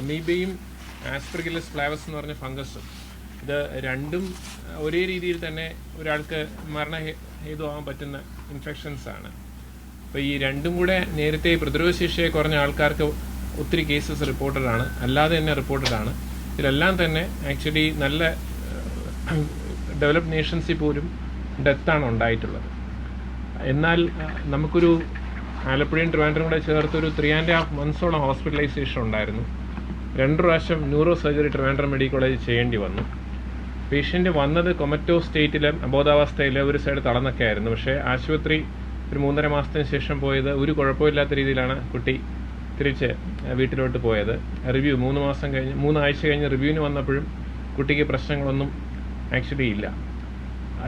അമീബയും ആസ്പ്രിഗിലസ് flavus എന്ന് പറഞ്ഞ ഫംഗസും. ഇത് രണ്ടും ഒരേ രീതിയിൽ തന്നെ ഒരാൾക്ക് മരണ ഹേതുവാകാൻ പറ്റുന്ന ഇൻഫെക്ഷൻസ് ആണ്. അപ്പോൾ ഈ രണ്ടും കൂടെ നേരത്തെ പ്രതിരോധശേഷിയെ കുറഞ്ഞ ആൾക്കാർക്ക് ഒത്തിരി കേസസ് റിപ്പോർട്ടഡ് ആണ്. അല്ലാതെ തന്നെ റിപ്പോർട്ടഡ് ആണ്. ഇതിലെല്ലാം തന്നെ ആക്ച്വലി നല്ല ഡെവലപ്ഡ് നേഷൻസിൽ പോലും ഡെത്താണ് ഉണ്ടായിട്ടുള്ളത്. എന്നാൽ നമുക്കൊരു ആലപ്പുഴയും ട്രിവാൻഡ്രം കൂടെ ചേർത്ത് ഒരു ത്രീ ആൻഡ് ഹാഫ് മന്ത്സോളം ഹോസ്പിറ്റലൈസേഷൻ ഉണ്ടായിരുന്നു. രണ്ട് പ്രാവശ്യം neuro surgery Trivandrum medical college ചെയ്യേണ്ടി വന്നു. പേഷ്യന്റ് വന്നത് കൊമറ്റോ സ്റ്റേറ്റിലെ അബോധാവസ്ഥയിൽ ഒരു സൈഡ് തളർന്നൊക്കെ ആയിരുന്നു. പക്ഷേ ആശുപത്രി ഒരു മൂന്നര മാസത്തിന് ശേഷം പോയത് ഒരു കുഴപ്പമില്ലാത്ത രീതിയിലാണ് കുട്ടി തിരിച്ച് വീട്ടിലോട്ട് പോയത്. റിവ്യൂ മൂന്ന് മാസം കഴിഞ്ഞ് മൂന്നാഴ്ച കഴിഞ്ഞ് റിവ്യൂവിന് വന്നപ്പോഴും കുട്ടിക്ക് പ്രശ്നങ്ങളൊന്നും ആക്ച്വലി ഇല്ല.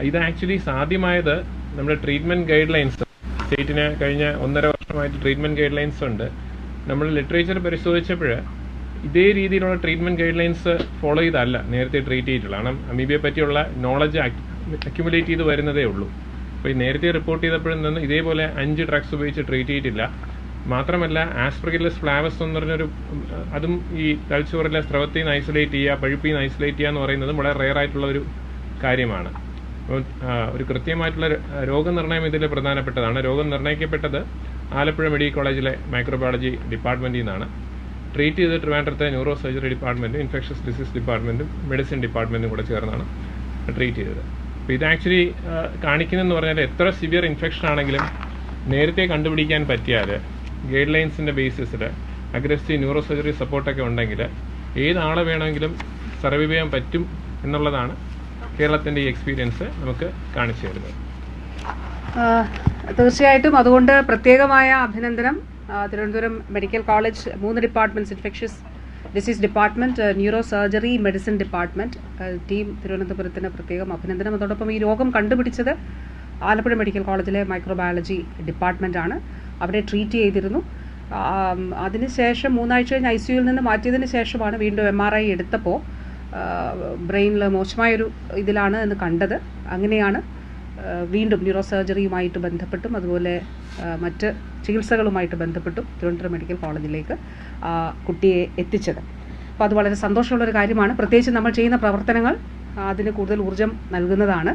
ഇത് ആക്ച്വലി സാധ്യമായത് നമ്മുടെ ട്രീറ്റ്മെന്റ് ഗൈഡ് ലൈൻസ് സ്റ്റേറ്റിന് കഴിഞ്ഞ ഒന്നര വർഷമായിട്ട് ട്രീറ്റ്മെന്റ് ഗൈഡ് ലൈൻസ് ഉണ്ട്. നമ്മൾ ലിറ്ററേച്ചർ പരിശോധിച്ചപ്പോൾ ഇതേ രീതിയിലുള്ള ട്രീറ്റ്മെന്റ് ഗൈഡ് ലൈൻസ് ഫോളോ ചെയ്തല്ല നേരത്തെ ട്രീറ്റ് ചെയ്തിട്ടുള്ളത് കാരണം അമീബിയെ പറ്റിയുള്ള നോളജ് അക്യുമുലേറ്റ് ചെയ്ത് വരുന്നതേ ഉള്ളൂ. അപ്പോൾ ഈ നേരത്തെ റിപ്പോർട്ട് ചെയ്തപ്പോഴും നിന്ന് ഇതേപോലെ അഞ്ച് ഡ്രഗ്സ് ഉപയോഗിച്ച് ട്രീറ്റ് ചെയ്തിട്ടില്ല. മാത്രമല്ല ആസ്പ്രിഗിലസ് ഫ്ലാവസ് എന്ന് പറഞ്ഞൊരു അതും ഈ തലച്ചോറിലെ സ്രവത്തിൽ നിന്ന് ഐസൊലേറ്റ് ചെയ്യുക പഴുപ്പിൽ നിന്ന് ഐസൊലേറ്റ് ചെയ്യുക എന്ന് പറയുന്നതും വളരെ റെയർ ആയിട്ടുള്ള ഒരു കാര്യമാണ്. ഒരു കൃത്യമായിട്ടുള്ള രോഗനിർണയം ഇതിൽ പ്രധാനപ്പെട്ടതാണ്. രോഗം നിർണയിക്കപ്പെട്ടത് ആലപ്പുഴ മെഡിക്കൽ കോളേജിലെ മൈക്രോബയോളജി ഡിപ്പാർട്ട്മെന്റിൽ നിന്നാണ്. ട്രീറ്റ് ചെയ്ത് ട്രിവാൻഡ്രത്തെ ന്യൂറോ സർജറി ഡിപ്പാർട്ട്മെന്റും ഇൻഫെക്ഷസ് ഡിസീസ് ഡിപ്പാർട്ട്മെന്റും മെഡിസിൻ ഡിപ്പാർട്ട്മെന്റും കൂടെ ചേർന്നാണ് ട്രീറ്റ് ചെയ്തത്. അപ്പോൾ ഇത് ആക്ച്വലി കാണിക്കുന്നതെന്ന് പറഞ്ഞാൽ എത്ര സിവിയർ ഇൻഫെക്ഷൻ ആണെങ്കിലും നേരത്തെ കണ്ടുപിടിക്കാൻ പറ്റിയാൽ ഗൈഡ് ലൈൻസിന്റെ ബേസിസിൽ അഗ്രസീവ് ന്യൂറോ സർജറി സപ്പോർട്ടൊക്കെ ഉണ്ടെങ്കിൽ ഏതാളെ വേണമെങ്കിലും സർവൈവ് ചെയ്യാൻ പറ്റും എന്നുള്ളതാണ് കേരളത്തിന്റെ ഈ എക്സ്പീരിയൻസ് നമുക്ക് കാണിച്ചു തരുന്നത്. തീർച്ചയായിട്ടും അതുകൊണ്ട് പ്രത്യേകമായ അഭിനന്ദനം. തിരുവനന്തപുരം മെഡിക്കൽ കോളേജ് മൂന്ന് departments infectious disease department neurosurgery medicine department ആ, ടീം തിരുവനന്തപുരത്തിന് പ്രത്യേകം അഭിനന്ദനം. അതോടൊപ്പം ഈ രോഗം കണ്ടുപിടിച്ചത് ആലപ്പുഴ മെഡിക്കൽ കോളേജിലെ മൈക്രോബയോളജി ഡിപ്പാർട്ട്മെന്റ് ആണ്. അവിടെ ട്രീറ്റ് ചെയ്തിരുന്നു. അതിനുശേഷം മൂന്നാഴ്ച കഴിഞ്ഞ് ഐ സിയുയിൽ നിന്ന് മാറ്റിയതിന് ശേഷമാണ് വീണ്ടും എം ആർ ഐ എടുത്തപ്പോൾ ബ്രെയിനിൽ മോശമായൊരു ഇതിലാണ് എന്ന് കണ്ടത്. അങ്ങനെയാണ് വീണ്ടും ന്യൂറോ സർജറിയുമായിട്ട് ബന്ധപ്പെട്ടും അതുപോലെ മറ്റ് ചികിത്സകളുമായിട്ട് ബന്ധപ്പെട്ടും തിരുവനന്തപുരം മെഡിക്കൽ കോളേജിലേക്ക് കുട്ടിയെ എത്തിച്ചത്. അപ്പോൾ അത് വളരെ സന്തോഷമുള്ളൊരു കാര്യമാണ്. പ്രത്യേകിച്ച് നമ്മൾ ചെയ്യുന്ന പ്രവർത്തനങ്ങൾ അതിന് കൂടുതൽ ഊർജം നൽകുന്നതാണ്.